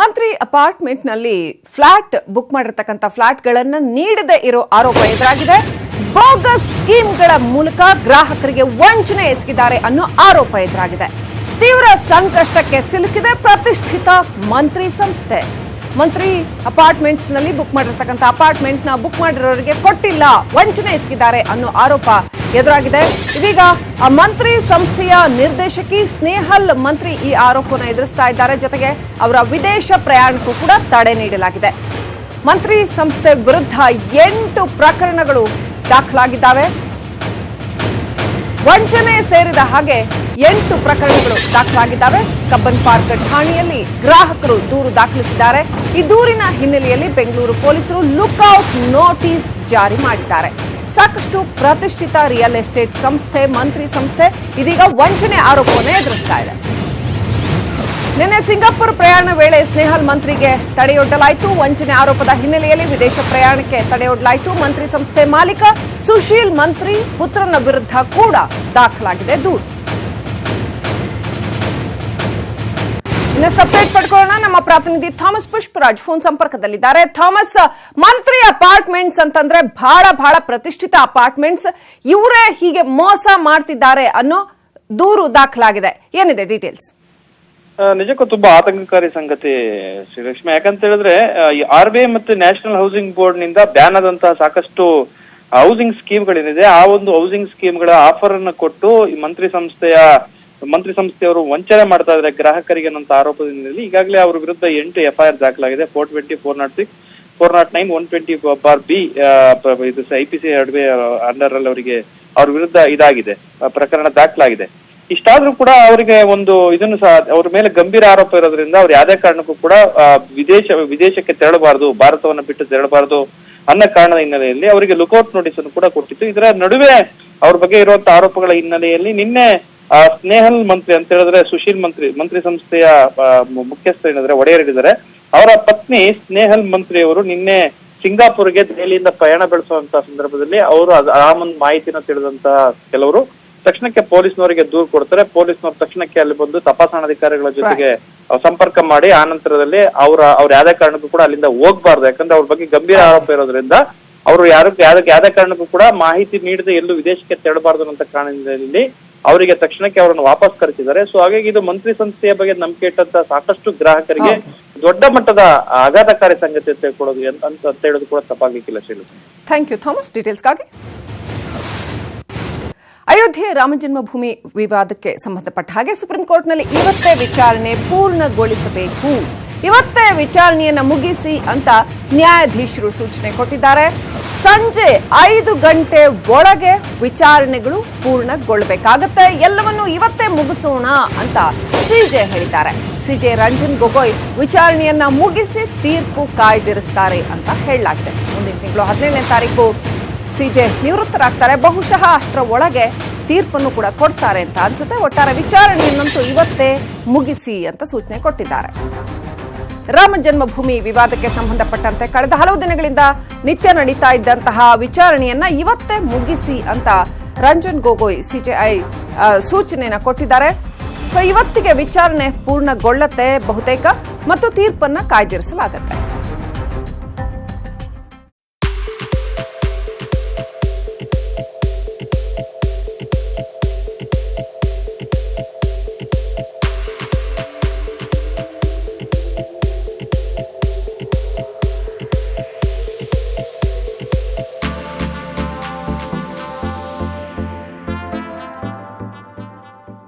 ಮಂತ್ರಿ ಅಪಾರ್ಟ್ಮೆಂಟ್ನಲ್ಲಿ flat book ಮಾಡಿರ್ತಕ್ಕಂಥ ಫ್ಲಾಟ್ಗಳನ್ನ ನೀಡದೆ ಇರೋ ಆರೋಪ ಎದುರಾಗಿದೆ. ಬೋಗಸ್ ಸ್ಕೀಮ್ಗಳ ಮೂಲಕ ಗ್ರಾಹಕರಿಗೆ ವಂಚನೆ ಎಸಗಿದ್ದಾರೆ ಅನ್ನೋ ಆರೋಪ ಎದುರಾಗಿದೆ. ತೀವ್ರ ಸಂಕಷ್ಟಕ್ಕೆ ಸಿಲುಕಿದೆ ಪ್ರತಿಷ್ಠಿತ ಮಂತ್ರಿ ಸಂಸ್ಥೆ. ಮಂತ್ರಿ ಅಪಾರ್ಟ್ಮೆಂಟ್ಸ್ನಲ್ಲಿ ಬುಕ್ ಮಾಡಿರ್ತಕ್ಕಂಥ ಅಪಾರ್ಟ್ಮೆಂಟ್ನ ಬುಕ್ ಮಾಡಿರೋರಿಗೆ ಕೊಟ್ಟಿಲ್ಲ, ವಂಚನೆ ಎಸಗಿದ್ದಾರೆ ಅನ್ನೋ ಆರೋಪ ಎದುರಾಗಿದೆ. ಇದೀಗ ಆ ಮಂತ್ರಿ ಸಂಸ್ಥೆಯ ನಿರ್ದೇಶಕಿ ಸ್ನೇಹಲ್ ಮಂತ್ರಿ ಈ ಆರೋಪವನ್ನು ಎದುರಿಸ್ತಾ ಇದ್ದಾರೆ. ಜೊತೆಗೆ ಅವರ ವಿದೇಶ ಪ್ರಯಾಣಕ್ಕೂ ಕೂಡ ತಡೆ ನೀಡಲಾಗಿದೆ. ಮಂತ್ರಿ ಸಂಸ್ಥೆ ವಿರುದ್ಧ ಎಂಟು ಪ್ರಕರಣಗಳು ದಾಖಲಾಗಿದ್ದಾವೆ. ವಂಚನೆ ಸೇರಿದ ಹಾಗೆ ಎಂಟು ಪ್ರಕರಣಗಳು ದಾಖಲಾಗಿದ್ದಾವೆ. ಕಬ್ಬನ್ ಪಾರ್ಕ್ ಠಾಣೆಯಲ್ಲಿ ಗ್ರಾಹಕರು ದೂರು ದಾಖಲಿಸಿದ್ದಾರೆ. ಈ ದೂರಿನ ಹಿನ್ನೆಲೆಯಲ್ಲಿ ಬೆಂಗಳೂರು ಪೊಲೀಸರು ಲುಕ್ಔಟ್ ನೋಟಿಸ್ ಜಾರಿ ಮಾಡಿದ್ದಾರೆ. ಸಾಕಷ್ಟು ಪ್ರತಿಷ್ಠಿತ ರಿಯಲ್ ಎಸ್ಟೇಟ್ ಸಂಸ್ಥೆ, ಮಂತ್ರಿ ಸಂಸ್ಥೆ, ಇದೀಗ ವಂಚನೆ ಆರೋಪವನ್ನು ಎದುರಿಸ್ತಾ ಇದೆ. ನಿನ್ನೆ ಸಿಂಗಾಪುರ್ ಪ್ರಯಾಣ ವೇಳೆ ಸ್ನೇಹಲ್ ಮಂತ್ರಿಗೆ ತಡೆಯೊಡ್ಡಲಾಯಿತು. ವಂಚನೆ ಆರೋಪದ ಹಿನ್ನೆಲೆಯಲ್ಲಿ ವಿದೇಶ ಪ್ರಯಾಣಕ್ಕೆ ತಡೆಯೊಡ್ಡಲಾಯಿತು. ಮಂತ್ರಿ ಸಂಸ್ಥೆ ಮಾಲೀಕ ಸುಶೀಲ್ ಮಂತ್ರಿ ಪುತ್ರನ ವಿರುದ್ಧ ಕೂಡ ದಾಖಲಾಗಿದೆ ದೂರು. ಇನ್ನಷ್ಟು ಅಪ್ಡೇಟ್ ಪಡ್ಕೊಳ್ಳೋಣ. ನಮ್ಮ ಪ್ರತಿನಿಧಿ ಥಾಮಸ್ ಪುಷ್ಪರಾಜ್ ಫೋನ್ ಸಂಪರ್ಕದಲ್ಲಿದ್ದಾರೆ. ಥಾಮಸ್, ಮಂತ್ರಿ ಅಪಾರ್ಟ್ಮೆಂಟ್ಸ್ ಅಂತಂದ್ರೆ ಬಹಳ ಬಹಳ ಪ್ರತಿಷ್ಠಿತ ಅಪಾರ್ಟ್ಮೆಂಟ್ಸ್. ಇವರೇ ಹೀಗೆ ಮೋಸ ಮಾಡ್ತಿದ್ದಾರೆ ಅನ್ನೋ ದೂರು ದಾಖಲಾಗಿದೆ. ಏನಿದೆ ಡೀಟೇಲ್ಸ್? ನಿಜಕ್ಕೂ ತುಂಬಾ ಆತಂಕಕಾರಿ ಸಂಗತಿ, ಶ್ರೀಲಕ್ಷ್ಮಿ. ಯಾಕಂತ ಹೇಳಿದ್ರೆ ಆರ್ ಬಿ ಐ ಮತ್ತು ನ್ಯಾಷನಲ್ ಹೌಸಿಂಗ್ ಬೋರ್ಡ್ನಿಂದ ಬ್ಯಾನ್ ಆದಂತಹ ಸಾಕಷ್ಟು ಹೌಸಿಂಗ್ ಸ್ಕೀಮ್ಗಳೇನಿದೆ ಆ ಒಂದು ಹೌಸಿಂಗ್ ಸ್ಕೀಮ್ಗಳ ಆಫರ್ ಅನ್ನು ಕೊಟ್ಟು ಈ ಮಂತ್ರಿ ಸಂಸ್ಥೆಯ, ಮಂತ್ರಿ ಸಂಸ್ಥೆಯವರು ವಂಚನೆ ಮಾಡ್ತಾ ಇದ್ದಾರೆ ಗ್ರಾಹಕರಿಗೆ ಅನ್ನೋ ಆರೋಪದ ಹಿನ್ನೆಲೆಯಲ್ಲಿ ಈಗಾಗಲೇ ಅವರ ವಿರುದ್ಧ ಎಂಟು ಎಫ್ಐಆರ್ ದಾಖಲಾಗಿದೆ. Four twenty four naught six four naught nine one twenty bar B ಇದು ಐ ಪಿ ಸಿ ಅಂಡರ್ ಅಲ್ಲಿ ಅವರಿಗೆ ಅವ್ರ ವಿರುದ್ಧ ಇದಾಗಿದೆ. ಪ್ರಕರಣ ದಾಖಲಾಗಿದೆ. ಇಷ್ಟಾದ್ರೂ ಕೂಡ ಅವರಿಗೆ ಒಂದು ಇದನ್ನು ಸಹ ಅವ್ರ ಮೇಲೆ ಗಂಭೀರ ಆರೋಪ ಇರೋದ್ರಿಂದ ಅವ್ರು ಯಾವುದೇ ಕಾರಣಕ್ಕೂ ಕೂಡ ವಿದೇಶ ವಿದೇಶಕ್ಕೆ ತೆರಳಬಾರದು ಭಾರತವನ್ನ ಬಿಟ್ಟು ತೆರಳಬಾರದು ಅನ್ನೋ ಕಾರಣದ ಹಿನ್ನೆಲೆಯಲ್ಲಿ ಅವರಿಗೆ ಲುಕೌಟ್ ನೋಟಿಸ್ ಅನ್ನು ಕೂಡ ಕೊಟ್ಟಿತ್ತು. ಇದರ ನಡುವೆ ಅವ್ರ ಬಗ್ಗೆ ಇರುವಂತ ಆರೋಪಗಳ ಹಿನ್ನೆಲೆಯಲ್ಲಿ ನಿನ್ನೆ ಆ, ಸ್ನೇಹಲ್ ಮಂತ್ರಿ ಅಂತ ಹೇಳಿದ್ರೆ ಸುಶೀಲ್ ಮಂತ್ರಿ ಮಂತ್ರಿ ಸಂಸ್ಥೆಯ ಮುಖ್ಯಸ್ಥ ಇದ್ದಾರೆ. ಒಡೆಯರಿದ್ದಾರೆ ಅವರ ಪತ್ನಿ ಸ್ನೇಹಲ್ ಮಂತ್ರಿ ಅವರು ನಿನ್ನೆ ಸಿಂಗಾಪುರ್ಗೆ ದೆಹಲಿಯಿಂದ ಪ್ರಯಾಣ ಬೆಳೆಸುವಂತಹ ಸಂದರ್ಭದಲ್ಲಿ ಅವರು ಆ ಒಂದು ಮಾಹಿತಿನ ತಿಳಿದಂತಹ ಕೆಲವರು ತಕ್ಷಣಕ್ಕೆ ಪೊಲೀಸ್ನವರಿಗೆ ದೂರು ಕೊಡ್ತಾರೆ. ಪೊಲೀಸ್ನವ್ರು ತಕ್ಷಣಕ್ಕೆ ಅಲ್ಲಿ ಬಂದು ತಪಾಸಣಾಧಿಕಾರಿಗಳ ಜೊತೆಗೆ ಸಂಪರ್ಕ ಮಾಡಿ ಆ ನಂತರದಲ್ಲಿ ಅವರ ಅವ್ರ ಯಾವ್ದೇ ಕಾರಣಕ್ಕೂ ಕೂಡ ಅಲ್ಲಿಂದ ಹೋಗ್ಬಾರ್ದು. ಯಾಕಂದ್ರೆ ಅವ್ರ ಬಗ್ಗೆ ಗಂಭೀರ ಆರೋಪ ಇರೋದ್ರಿಂದ ಅವರು ಯಾರು ಯಾವ್ದಕ್ಕೆ ಯಾವ್ದೇ ಕಾರಣಕ್ಕೂ ಕೂಡ ಮಾಹಿತಿ ನೀಡದೆ ಎಲ್ಲೂ ವಿದೇಶಕ್ಕೆ ತೆರಳಬಾರ್ದು ಅಂತ ಕಾರಣದಲ್ಲಿ ಅವರಿಗೆ ತಕ್ಷಣಕ್ಕೆ ಅವರನ್ನು ವಾಪಸ್ ಕರೆಸಿದ್ದಾರೆ. ಸೊ ಹಾಗಾಗಿ ಇದು ಮಂತ್ರಿ ಸಂಸ್ಥೆಯ ಬಗ್ಗೆ ನಂಬಿಕೆ ಇಟ್ಟಂತ ಸಾಕಷ್ಟು ಗ್ರಾಹಕರಿಗೆ ದೊಡ್ಡ ಮಟ್ಟದ ಆಘಾತಕಾರಿ ಸಂಗತಿ ಅಂತ ಹೇಳೋದು ಕೂಡ ತಪ್ಪಾಗ್ಲಿಕ್ಕಿಲ್ಲ ಶೈಲು ಥ್ಯಾಂಕ್ ಯು ಥಾಮಸ್ ಡೀಟೇಲ್ಸ್ಗಾಗಿ ಅಯೋಧ್ಯೆ ರಾಮಜನ್ಮಭೂಮಿ ವಿವಾದಕ್ಕೆ ಸಂಬಂಧಪಟ್ಟ ಹಾಗೆ ಸುಪ್ರೀಂ ಕೋರ್ಟ್ನಲ್ಲಿ ಇವತ್ತೇ ವಿಚಾರಣೆ ಪೂರ್ಣಗೊಳಿಸಬೇಕು. ಇವತ್ತೇ ವಿಚಾರಣೆಯನ್ನ ಮುಗಿಸಿ ಅಂತ ನ್ಯಾಯಾಧೀಶರು ಸೂಚನೆ ಕೊಟ್ಟಿದ್ದಾರೆ. ಸಂಜೆ ಐದು ಗಂಟೆ ಒಳಗೆ ವಿಚಾರಣೆಗಳು ಪೂರ್ಣಗೊಳ್ಳಬೇಕಾಗತ್ತೆ. ಎಲ್ಲವನ್ನು ಇವತ್ತೇ ಮುಗಿಸೋಣ ಅಂತ ಸಿಜೆ ಹೇಳಿದ್ದಾರೆ. ಸಿಜೆ ರಂಜನ್ ಗೊಗೊಯ್ ವಿಚಾರಣೆಯನ್ನ ಮುಗಿಸಿ ತೀರ್ಪು ಕಾಯ್ದಿರಿಸ್ತಾರೆ ಅಂತ ಹೇಳಲಾಗಿದೆ. ಮುಂದಿನ ತಿಂಗಳು ಹದಿನೇಳನೇ ತಾರೀಕು ಸಿಜೆ ನಿವೃತ್ತರಾಗ್ತಾರೆ. ಬಹುಶಃ ಅಷ್ಟರ ಒಳಗೆ ತೀರ್ಪನ್ನು ಕೂಡ ಕೊಡ್ತಾರೆ ಅಂತ ಅನ್ಸುತ್ತೆ. ಒಟ್ಟಾರೆ ವಿಚಾರಣೆಯನ್ನಂತೂ ಇವತ್ತೇ ಮುಗಿಸಿ ಅಂತ ಸೂಚನೆ ಕೊಟ್ಟಿದ್ದಾರೆ. ರಾಮ ಜನ್ಮಭೂಮಿ ವಿವಾದಕ್ಕೆ ಸಂಬಂಧಪಟ್ಟಂತೆ ಕಳೆದ ಹಲವು ದಿನಗಳಿಂದ ನಿತ್ಯ ನಡೀತಾ ಇದ್ದಂತಹ ವಿಚಾರಣೆಯನ್ನ ಇವತ್ತೇ ಮುಗಿಸಿ ಅಂತ ರಂಜನ್ ಗೊಗೊಯ್ ಸಿಜೆಐ ಸೂಚನೆಯನ್ನ ಕೊಟ್ಟಿದ್ದಾರೆ. ಸೊ ಇವತ್ತಿಗೆ ವಿಚಾರಣೆ ಪೂರ್ಣಗೊಳ್ಳತ್ತೆ ಬಹುತೇಕ, ಮತ್ತು ತೀರ್ಪನ್ನ ಕಾಯ್ದಿರಿಸಲಾಗುತ್ತೆ.